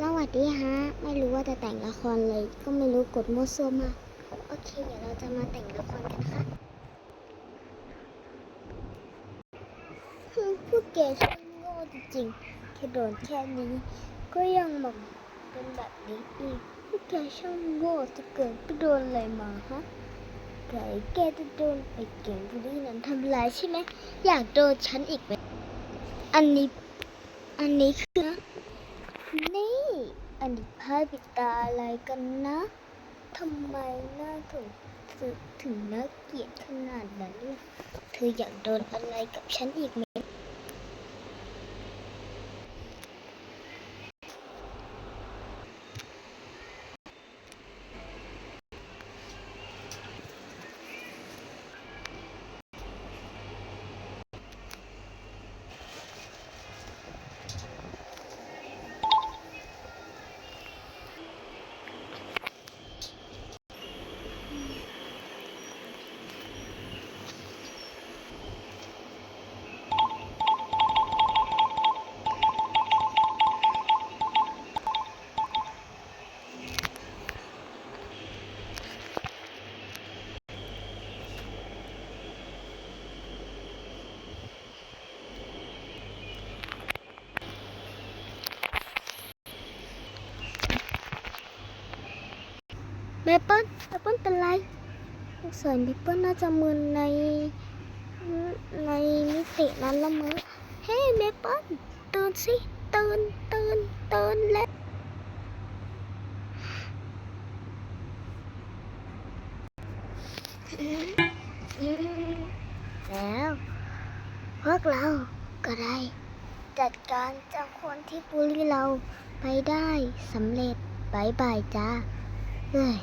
สวัสดีฮะ ไม่รู้ว่าจะแต่งละครเลย ก็ไม่รู้กดมั่วซั่วมาก โอเค เดี๋ยวเราจะมาแต่งละครกันนะคะฮึ่มพวกแกช่างโง่จริงๆแค่โดนแค่นี้ ก็ยังแบบเป็นแบบนี้อีกพวกแกช่างโง่จะเกิดไปโดนอะไรมาฮะไก่แกจะโดนไอ้เก่งบุรีนั้นทำร้ายใช่ไหมอยากโดนฉันอีกไหมอันนี้ อันนี้คือ อันนี้พาปิดตาอะไรกันนะทำไมหน้าถึงถึงน่าเกลียดขนาดนั้น เธออยากโดนอะไรกับฉันอีกไหม เมเปิ้ลเมเปิ้ลเป็นไรสงสัยเมเปิ้ลน่าจะมึนในในมิตินั้นละมั้งเฮ้เมเปิ้ลตื่นสิตื่นตื่นตื่นแล้วแล้วพวกเราก็ได้ จัดการเจ้าคนที่บูลลี่เราไปได้สำเร็จบายบายจ้าเอ้ย